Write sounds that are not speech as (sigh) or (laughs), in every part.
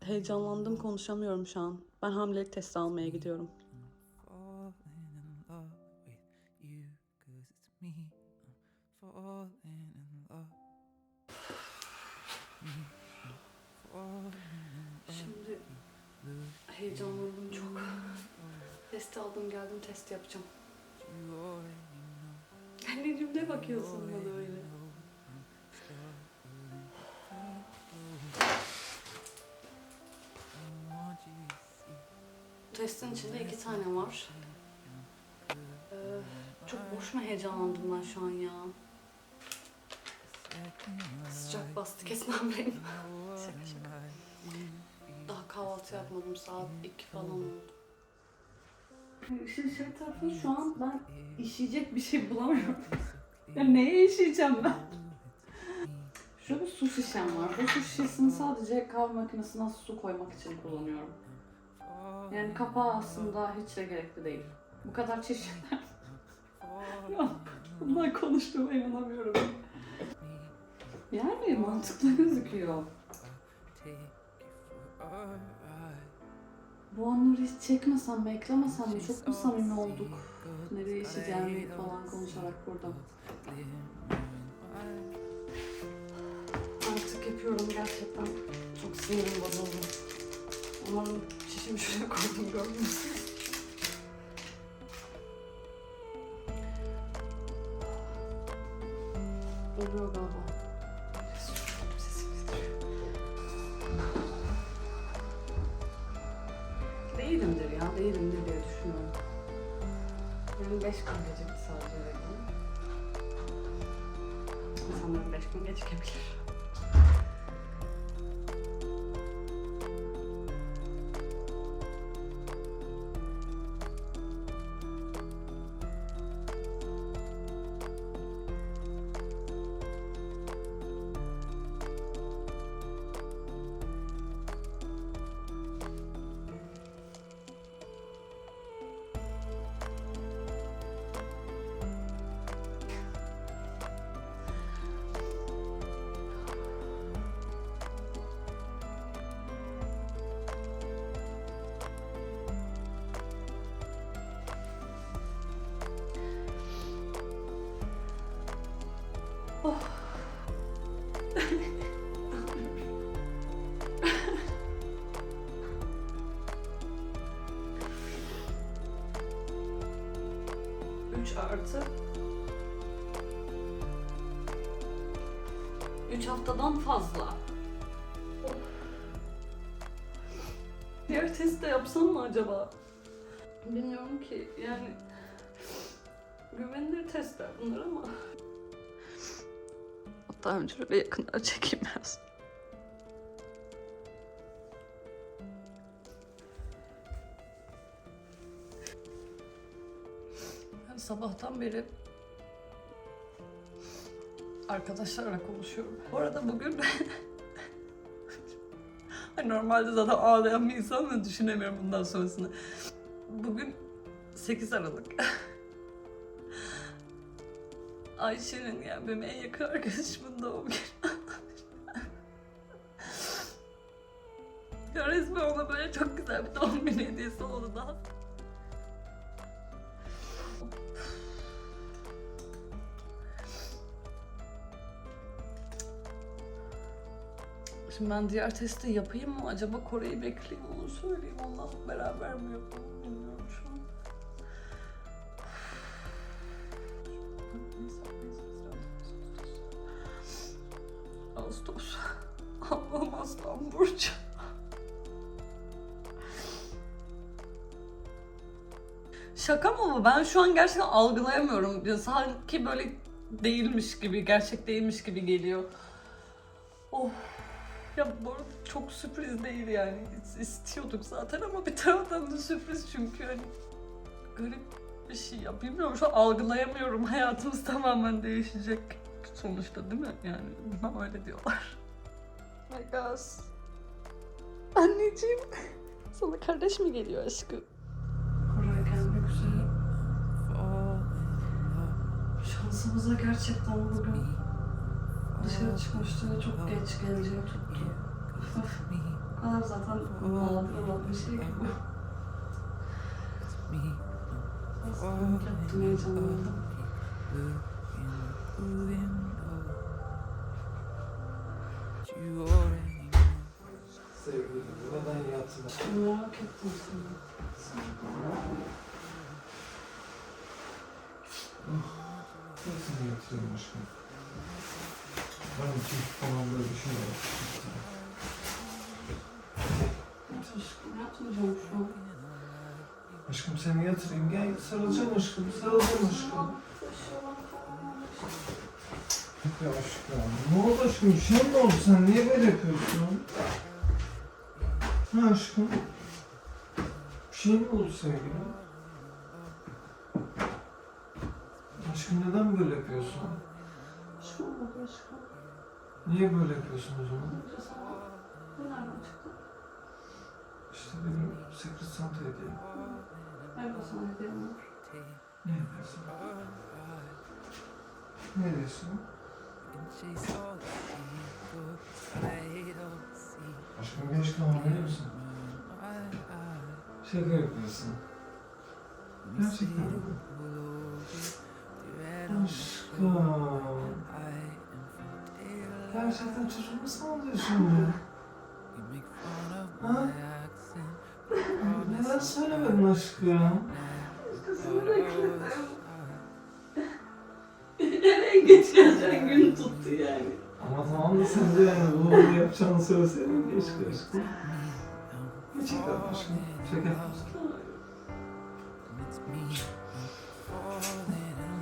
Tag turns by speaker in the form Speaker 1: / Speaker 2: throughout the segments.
Speaker 1: Heyecanlandım konuşamıyorum şu an. Ben hamilelik testi almaya gidiyorum. Şimdi heyecanlandım çok. Testi aldım geldim test yapacağım. Anneciğim ne bakıyorsun bana öyle? Testin içinde iki tane var. Ee, çok boşuna heyecanlandım ben şu an ya. Sıcak bastı kesin hamileyim. Şaka şaka. Daha kahvaltı yapmadım saat 2 falan oldu. İşin şey tarafı şu an ben işeyecek bir şey bulamıyorum. ya neye işeyeceğim ben? Şurada su şişem var. Bu su şişesini sadece kahve makinesine su koymak için kullanıyorum. Yani kapağı aslında hiç de gerekli değil. Bu kadar çeşit. ya bundan konuştuğuma inanamıyorum. Yani mantıklı gözüküyor. Bu anları hiç çekmesem mi, eklemesem mi? Çok mu samimi olduk? Nereye işeceğimi falan konuşarak burada. Artık yapıyorum gerçekten. Çok sinirim bozuldu. Umarım şişimi şuraya koydum gördünüz. Oluyor galiba. Değilimdir ya, değilimdir diye düşünüyorum. Yani beş gün gecikti sadece reklam. Sanırım beş gün gecikebilir. Artı 3 haftadan fazla. Diğer test de yapsam mı acaba? Bilmiyorum ki yani güvenilir testler bunlar ama. Hatta önce şöyle yakından çekeyim. Ben sabahtan beri arkadaşlarla konuşuyorum. Bu arada bugün (laughs) normalde zaten ağlayan bir insan da düşünemiyorum bundan sonrasını. Bugün 8 Aralık. (laughs) Ayşe'nin yani benim en yakın arkadaşımın doğum günü. Şimdi ben diğer testi yapayım mı? Acaba Kore'yi bekleyeyim onu söyleyeyim. Ondan beraber mi yapalım bilmiyorum şu an. Ağustos. Allah'ım aslan burcu. Şaka mı bu? Ben şu an gerçekten algılayamıyorum. Ya Sanki böyle değilmiş gibi, gerçek değilmiş gibi geliyor. Ya bu arada çok sürpriz değil yani. İs- İstiyorduk zaten ama bir taraftan da sürpriz çünkü hani garip bir şey ya. Bilmiyorum şu an algılayamıyorum. (laughs) Hayatımız tamamen değişecek sonuçta değil mi? Yani bilmem öyle diyorlar. My gosh. Anneciğim. (laughs) Sana kardeş mi geliyor aşkım? Koray gelmek üzere. Şansımıza gerçekten bugün dışarı çıkmıştı ve çok geç geleceği tuttu. (laughs) kadar zaten nadir olan bir şey ki bu.
Speaker 2: me.
Speaker 1: Hastalık yaptım heyecanlandım.
Speaker 3: Sevgilim neden?
Speaker 1: Merak ettim seni.
Speaker 3: Nasıl yatırayım aşkım? Ben için bir şey var.
Speaker 1: Hiç aşkım yapmayacağım şu an.
Speaker 3: Aşkım seni yatırayım gel sarılacağım aşkım sarılacağım aşkım. Ya aşkım ne oldu aşkım bir şey mi oldu sen niye böyle yapıyorsun? Ha aşkım? Bir şey mi oldu sevgilim? Aşkım neden böyle yapıyorsun?
Speaker 1: An bak aşkım.
Speaker 3: Niye böyle yapıyorsun o zaman? İşte benim secret Santa hediyem.
Speaker 1: Nerede sana hediyem var?
Speaker 3: Ne hediyesi? Ne hediyesi? Aşkım geç kalmıyor musun? Şaka yapıyorsun. Gerçekten? Aşkım. Gerçekten çocuk mu sandın şimdi? Ha? Neden söylemedin aşkım?
Speaker 1: Nereye geç geleceğin gün tuttu yani.
Speaker 3: Ama tamam da sen de yani bunu yapacağını söyleseydin keşke aşkım. Gerçekten aşkım. Şaka.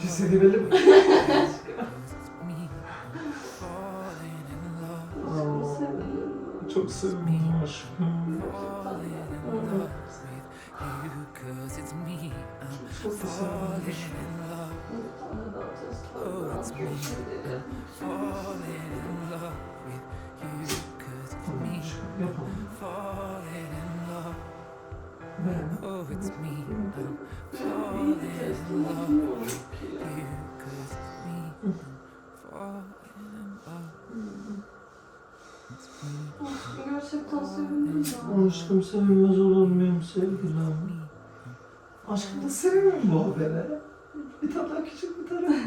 Speaker 3: Pis edebilir mi? (laughs)
Speaker 2: Oh, it's me.
Speaker 1: çok
Speaker 2: falling in love
Speaker 3: Aşkım sevinmez olur muyum sevgilim? Aşkım da sevinmem bu habere. Bir tane daha küçük bir tane.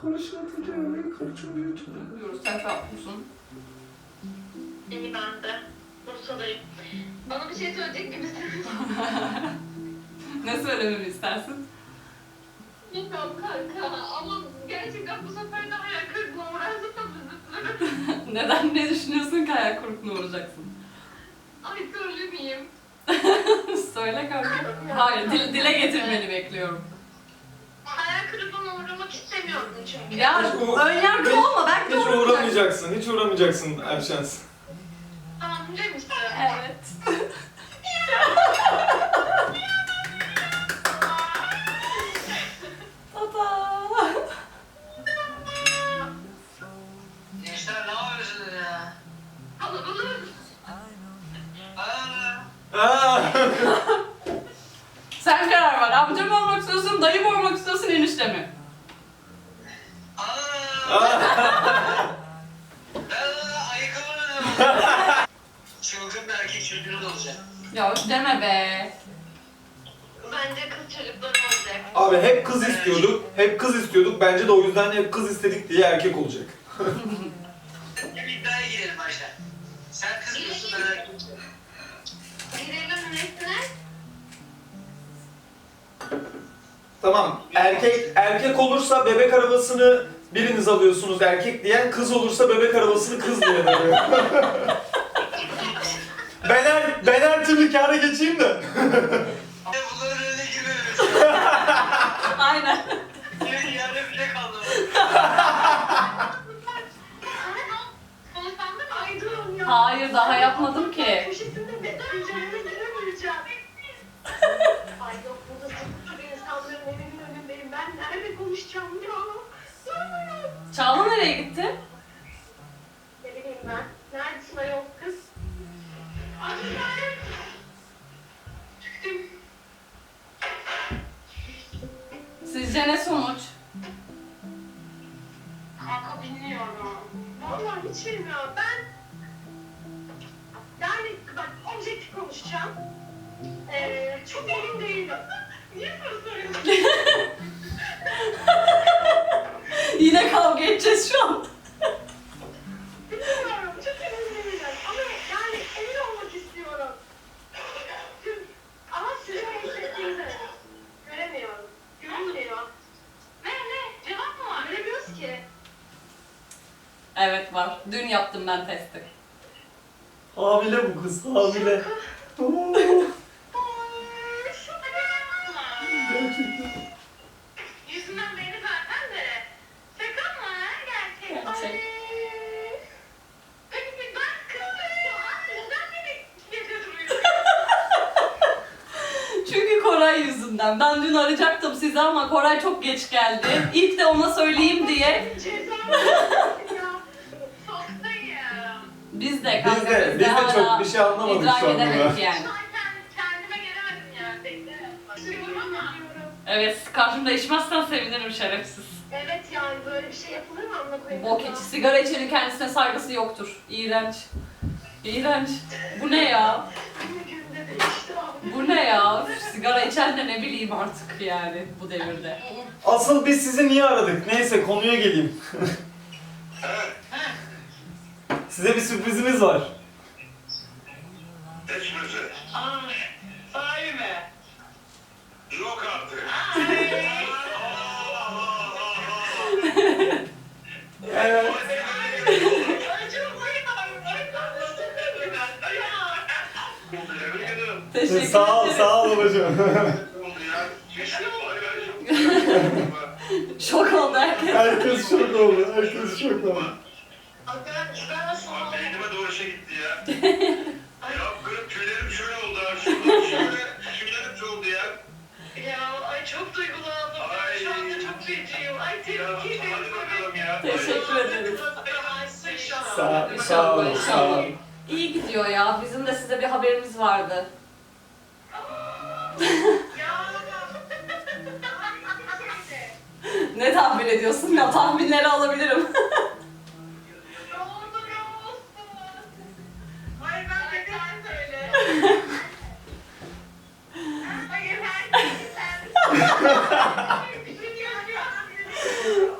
Speaker 3: Konuşma çocuğu, bir konuşma çocuğu.
Speaker 1: Diyoruz sen ne yapıyorsun?
Speaker 4: İyi ben de. Bursa'dayım. Bana bir şey söyleyecek gibisin. (laughs)
Speaker 1: Ne söylememi istersin?
Speaker 4: Bilmiyorum kanka ama gerçekten bu sefer de hayal kırıklığına uğrarsın da. (laughs)
Speaker 1: Neden ne düşünüyorsun ki hayal kırıklığına uğrayacaksın?
Speaker 4: Ay söylemeyeyim. (laughs)
Speaker 1: Söyle kanka. Hayır, dil, dile getirmeni bekliyorum.
Speaker 4: Hayal kırıklığına uğramak istemiyorum çünkü.
Speaker 1: Ya önyargılı olma, belki de
Speaker 5: Hiç
Speaker 1: uğrayacaksın.
Speaker 5: uğramayacaksın, hiç uğramayacaksın Erşens. (laughs)
Speaker 1: Sen karar ver. Amca mı olmak istiyorsun, dayı mı olmak istiyorsun, enişte mi? (laughs)
Speaker 6: Çılgın bir erkek çocuğunuz olacak.
Speaker 1: Ya deme be.
Speaker 4: Bence kız çocukları olacak.
Speaker 5: Abi hep kız istiyorduk, hep kız istiyorduk. Bence de o yüzden hep kız istedik diye erkek olacak. (laughs) Tamam, erkek erkek olursa bebek arabasını biriniz alıyorsunuz erkek diyen, kız olursa bebek arabasını kız diyen alıyor. (laughs) ben her, ben her türlü kâra geçeyim de.
Speaker 6: Bunların önüne girmememiz. (laughs)
Speaker 1: Aynen.
Speaker 6: Yarın bir şey kaldı.
Speaker 1: Hayır, daha yapmadım ki.
Speaker 4: Poşetinde bekleyeceğim. (laughs) Ay yok burada insanların evinin önündeyim. Ben nerede konuşacağım ya?
Speaker 1: Çağla nereye gitti?
Speaker 4: Ne bileyim ben. Neredesin ayol kız? Anne! Çıktım.
Speaker 1: Sizce ne sonuç?
Speaker 4: Kanka bilmiyorum. hiç bilmiyorum. Ben yani bak objektif konuşacağım. Ee, çok emin değilim. Niye soru soruyorsun?
Speaker 1: Yine kavga edeceğiz şu an.
Speaker 4: Bilmiyorum. Çok değilim. Ama yani emin olmak istiyorum. Ama sizin hissettiğinizi göremiyorum. Görünmüyor. Ne ne? Cevap mı var? Göremiyoruz ki.
Speaker 1: Evet var. Dün yaptım ben testi.
Speaker 3: Hamile bu kız hamile. Oo,
Speaker 4: Ay, şaka yapma.
Speaker 3: Gerçekten.
Speaker 4: Yüzünden belli zaten de. Şaka mı? Gerçek.
Speaker 1: Gerçek.
Speaker 4: Ay. Peki ben kızım. Neden beni gece duruyor?
Speaker 1: Çünkü Koray yüzünden. Ben dün sizi ama Koray çok geç geldi. İlk de ona söyleyeyim diye. Biz de
Speaker 5: Biz
Speaker 1: kanka
Speaker 5: de, biz de
Speaker 1: hala
Speaker 5: çok bir şey anlamadık
Speaker 1: idrak
Speaker 5: şu anda.
Speaker 1: edemedik yani. Evet karşımda içmezsen sevinirim şerefsiz.
Speaker 4: Evet yani böyle bir şey yapılır mı amına koyayım?
Speaker 1: Bok içi. Sigara içenin kendisine saygısı yoktur. İğrenç. İğrenç. Bu ne ya? Bu ne ya? Üf, Sigara içen de ne bileyim artık yani bu devirde.
Speaker 5: Asıl biz sizi niye aradık? Neyse konuya geleyim. Size bir sürprizimiz var.
Speaker 1: Teşekkür
Speaker 5: Sağ ol,
Speaker 1: ederim.
Speaker 5: sağ ol babacığım. (laughs)
Speaker 1: Şok oldu herkes.
Speaker 3: Herkes şok oldu. Herkes şok oldu.
Speaker 6: Beynime doğru şey gitti ya. ya kırık tüylerim şöyle oldu ha. Şurada şöyle tüylerim oldu ya.
Speaker 7: Ya ay çok duygulandım.
Speaker 6: Ay.
Speaker 7: Şu anda çok feciyim. Ay tebrik ederim.
Speaker 6: hadi bakalım ya.
Speaker 1: Teşekkür ederim.
Speaker 7: İnşallah.
Speaker 3: Sağ, sağ ol, sağ ol.
Speaker 1: inşallah. İyi gidiyor ya. Bizim de size bir haberimiz vardı. Ne tahmin ediyorsun ya? Tahminleri alabilirim. (laughs)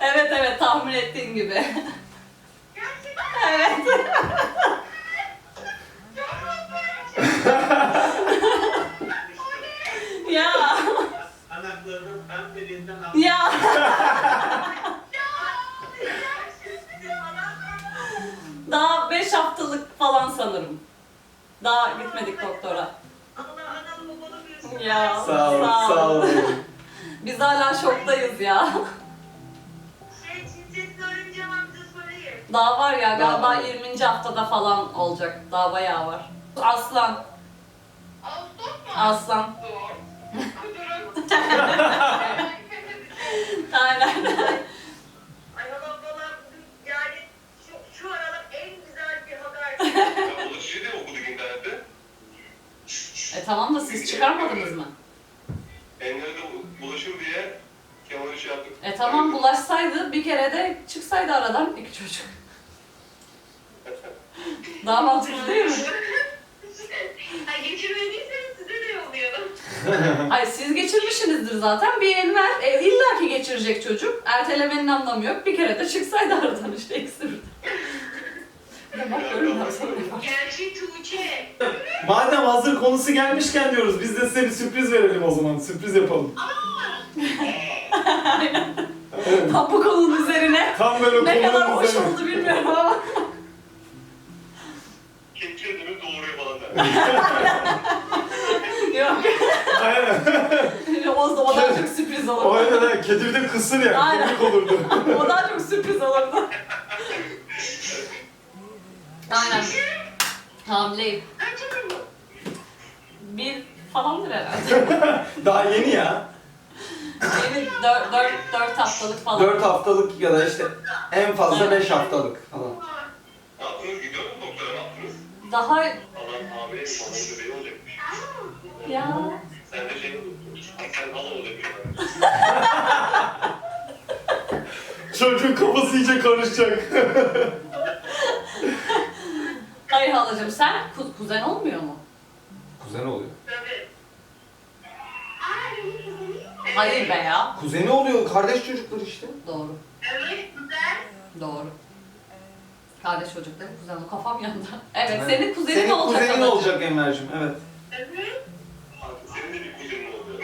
Speaker 1: Evet evet tahmin ettiğin gibi. Daha var ya
Speaker 3: Daha
Speaker 1: galiba
Speaker 3: var.
Speaker 1: 20. haftada falan olacak. Daha bayağı var. Aslan. Aslan. (laughs) Aynen.
Speaker 7: Ay Allah bana yani şu, şu aralar en güzel bir haber.
Speaker 6: Ya bulaşıcı diye okuduk internette.
Speaker 1: E tamam da siz çıkarmadınız mı?
Speaker 6: Engel'e de bulaşır diye Kemal'e şey yaptık.
Speaker 1: E tamam bulaşsaydı bir kere de çıksaydı aradan iki çocuk. Daha mantıklı değil mi? (laughs)
Speaker 7: Ha geçirmediyseniz size de yollayalım. (laughs)
Speaker 1: Hayır siz geçirmişsinizdir zaten. Bir Enver e, illa ki geçirecek çocuk. Ertelemenin anlamı yok. Bir kere de çıksaydı aradan işte bak var.
Speaker 7: Gerçi Tuğçe.
Speaker 3: Madem hazır konusu gelmişken diyoruz, biz de size bir sürpriz verelim o zaman. Sürpriz yapalım.
Speaker 1: Tam bu konunun üzerine.
Speaker 3: Tam böyle
Speaker 1: Ne kadar
Speaker 3: konunun
Speaker 1: hoş
Speaker 3: üzerine.
Speaker 1: oldu bilmiyorum ama. Yok.
Speaker 3: Aynen. (laughs)
Speaker 1: o, o daha çok sürpriz
Speaker 3: O
Speaker 1: olurdu.
Speaker 3: öyle de kedi bir de kısır ya.
Speaker 1: Aynen.
Speaker 3: Komik olurdu. (laughs)
Speaker 1: o daha çok sürpriz olurdu. Aynen. Hamileyim. Bir falandır herhalde. (laughs)
Speaker 3: Daha yeni ya.
Speaker 1: Yeni dört, dört, dört haftalık falan.
Speaker 3: 4 haftalık ya da işte en fazla 5 haftalık falan.
Speaker 6: Ne yaptınız? Gidiyor musun doktora? Ne yaptınız?
Speaker 1: Daha
Speaker 6: Hamile falan bebeği olacakmış.
Speaker 1: ya
Speaker 6: Sen de şey, sen hala olacakmış.
Speaker 3: Çocuğun kafası iyice karışacak. (laughs)
Speaker 1: halacığım sen ku- kuzen olmuyor mu?
Speaker 3: Kuzen oluyor.
Speaker 7: Tabii.
Speaker 1: Hayır be ya.
Speaker 3: Kuzeni oluyor. Kardeş çocuklar işte.
Speaker 1: Doğru.
Speaker 7: Evet, güzel.
Speaker 1: Doğru. Kardeş çocuk değil mi? Kuzen. Kafam yandı. (laughs) Evet,
Speaker 3: Evet.
Speaker 1: senin kuzenin
Speaker 3: Senin
Speaker 1: olacak.
Speaker 3: kuzenin
Speaker 1: halacığım.
Speaker 3: olacak Enver'cim. Evet.
Speaker 7: Evet.
Speaker 6: Senin de bir kuzenin oldu.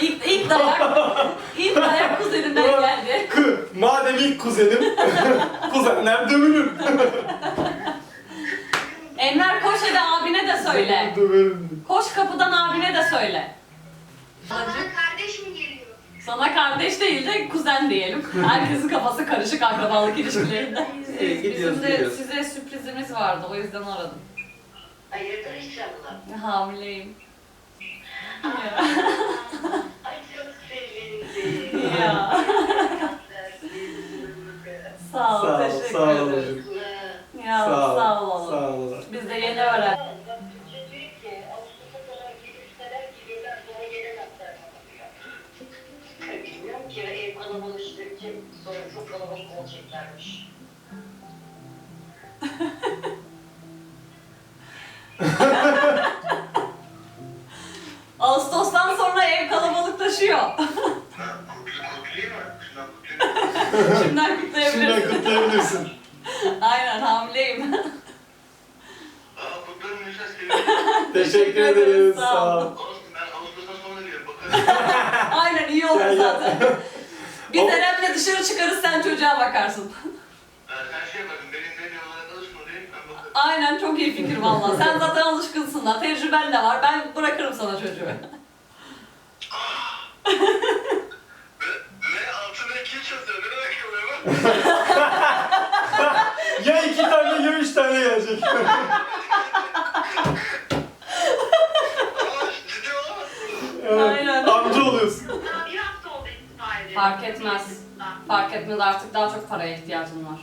Speaker 1: İlk, ilk dayak, ilk dayak kuzeninden geldi.
Speaker 3: Kı, madem ilk kuzenim, (laughs) kuzenler dövülür.
Speaker 1: Enver koş hadi abine de söyle.
Speaker 3: Döverim.
Speaker 1: Koş kapıdan abine de söyle.
Speaker 7: Bana kardeş mi geliyor?
Speaker 1: Sana kardeş değil de kuzen diyelim. Herkesin kafası karışık akrabalık ilişkilerinde.
Speaker 3: Gidiyoruz,
Speaker 1: Bizim de
Speaker 3: gidiyoruz.
Speaker 1: size sürprizimiz vardı o yüzden aradım.
Speaker 7: Hayırdır inşallah.
Speaker 1: Hamileyim.
Speaker 7: Ay çok sevindim.
Speaker 1: Ya. Sağ ol,
Speaker 3: Sağ ol,
Speaker 1: teşekkür
Speaker 3: sağ ol
Speaker 1: ederim.
Speaker 3: babacığım.
Speaker 1: Ya sağ,
Speaker 3: Sağ ol,
Speaker 1: ol.
Speaker 3: sağ ol.
Speaker 1: Biz de yeni öğrendik.
Speaker 7: Ki ev kalabalık işte sonra çok kalabalık olacaklarmış. (laughs)
Speaker 1: Ağustos'tan sonra ev kalabalıklaşıyor.
Speaker 6: Ha, kutlu kutlayayım mı? Şundan kutlayayım mı?
Speaker 1: Şimdiden
Speaker 3: Şimdiden
Speaker 1: kutlayabilirsin. (laughs)
Speaker 3: kutlayabilirsin.
Speaker 1: Aynen hamileyim.
Speaker 6: Aa kutlarım Nişas. (laughs)
Speaker 3: Teşekkür ederiz. Sağ ol. (laughs)
Speaker 1: Aynen iyi olur zaten. Biz Eren'le dışarı çıkarız sen çocuğa bakarsın.
Speaker 6: Ha, sen şey yaparsın. Benim benim yollara çalışma diyeyim. Ben bakarım.
Speaker 1: Aynen çok iyi fikir valla. Sen zaten alışkınsın da tecrüben de var. Ben bırakırım sana çocuğu.
Speaker 6: Ve, ve altına kil çözüyor. Ne demek oluyor bu? (laughs)
Speaker 3: Ya iki tane ya üç tane gelecek. (laughs)
Speaker 1: Fark etmez. Fark etmez artık daha çok paraya ihtiyacın var.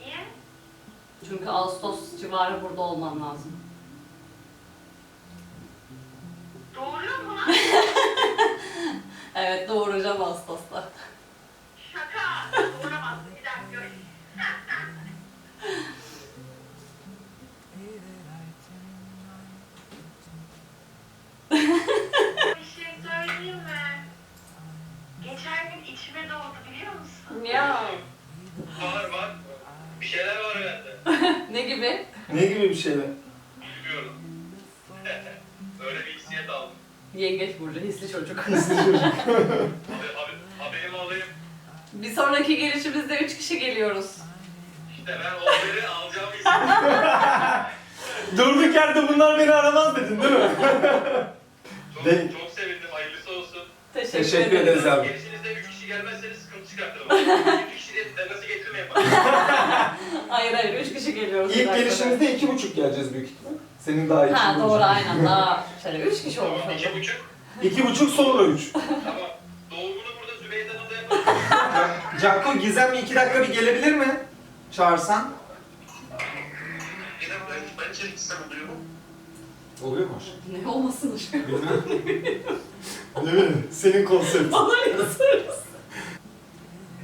Speaker 7: Niye?
Speaker 1: Çünkü Ağustos civarı burada olman lazım.
Speaker 7: Doğru mu? (laughs)
Speaker 1: Evet doğuracağım Ağustos'ta.
Speaker 7: Şaka. Doğuramazsın. Bir dakika. Bir şey söyleyeyim mi? Geçen gün içime doğdu
Speaker 1: Ya
Speaker 6: Var var. Bir şeyler var bende. (laughs)
Speaker 1: ne gibi?
Speaker 3: Ne gibi bir şeyler?
Speaker 6: Bilmiyorum. (laughs) Öyle bir hissiyat aldım.
Speaker 1: Yengeç burcu hisli çocuk. (laughs)
Speaker 6: Abi, abi, haberimi alayım.
Speaker 1: Bir sonraki gelişimizde üç kişi geliyoruz.
Speaker 6: İşte ben o haberi alacağım.
Speaker 3: Durduk yerde bunlar beni aramaz dedin değil mi?
Speaker 6: Çok, çok sevindim. Hayırlısı olsun.
Speaker 1: Teşekkür,
Speaker 3: Teşekkür ederiz abi.
Speaker 6: Üç kişi de bana.
Speaker 1: Hayır hayır üç kişi geliyoruz.
Speaker 3: İlk gelişimizde iki buçuk geleceğiz büyük ihtimal. Senin daha iyi.
Speaker 1: Ha doğru aynen daha (laughs) şöyle üç kişi olmuş
Speaker 6: Tamam, iki
Speaker 1: oldu.
Speaker 6: buçuk.
Speaker 3: İki buçuk sonra üç. (laughs)
Speaker 6: Tamam. Doğumunu burada Zübeyde Hanım'da yaparım. (laughs)
Speaker 3: Cakko Gizem iki dakika bir gelebilir mi? Çağırsan.
Speaker 6: Dakika ben, ben içeri gitsem oluyor mu?
Speaker 3: Oluyor mu?
Speaker 1: Ne olmasın aşkım.
Speaker 3: Değil mi? Senin konsept.
Speaker 1: Bana soruyorsun?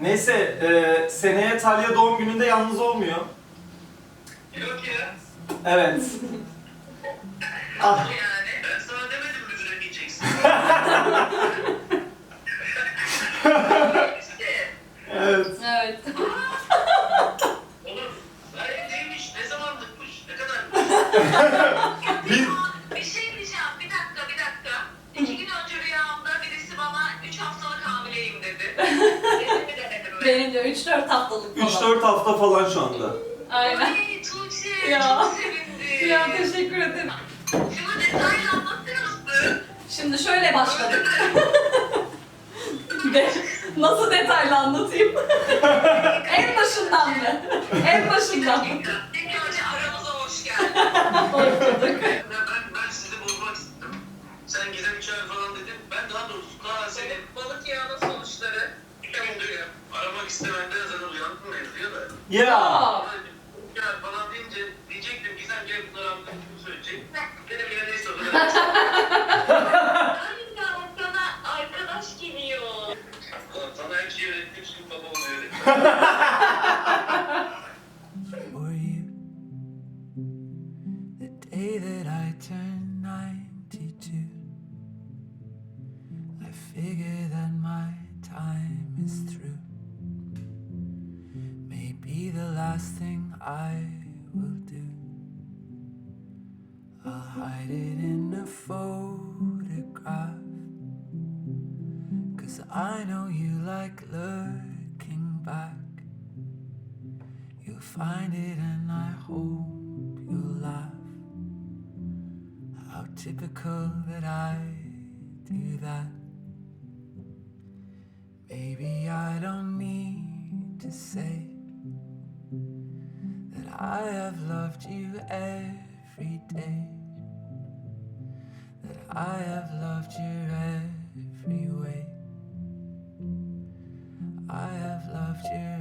Speaker 3: Neyse, e, seneye Talya doğum gününde yalnız olmuyor.
Speaker 6: Yok ya.
Speaker 3: Evet. (laughs) ah,
Speaker 6: Yani ben sana demedim mi üzülemeyeceksin. (laughs)
Speaker 3: evet.
Speaker 1: Evet.
Speaker 6: Oğlum, gayet neymiş, ne zamanlıkmış, ne kadar (laughs)
Speaker 1: 3-4 haftalık falan.
Speaker 3: 3-4 hafta falan şu anda.
Speaker 1: Aynen.
Speaker 7: Ay Tuğçe,
Speaker 1: Ya.
Speaker 7: çok sevindim.
Speaker 1: Ya teşekkür ederim.
Speaker 7: Şunu detaylı anlatır mısın?
Speaker 1: Şimdi şöyle başladık. (laughs) De, nasıl detaylı anlatayım? en başından mı? En başından.
Speaker 7: İlk önce aramıza hoş geldin. (laughs)
Speaker 1: Başladık.
Speaker 6: Ben, ben, ben sizi bozmak istedim. Sen Gizem içer falan dedin. Ben daha doğrusu Kaan seni
Speaker 7: Balık yağının sonuçları.
Speaker 6: iki gündür aramak istemenden zaten uyandım mevzuya da.
Speaker 3: Ya.
Speaker 6: Ya falan deyince diyecektim Gizem gel bunları anlatayım söyleyecek. Dedim ya neyse o.
Speaker 7: Ay ya sana arkadaş geliyor.
Speaker 6: Ulan Sana her şeyi öğrettim şimdi baba onu öğret. (laughs)
Speaker 2: I know you like looking back. You'll find it and I hope you'll laugh. How typical that I do that. Maybe I don't need to say that I have loved you every day. That I have loved you every way. Loved you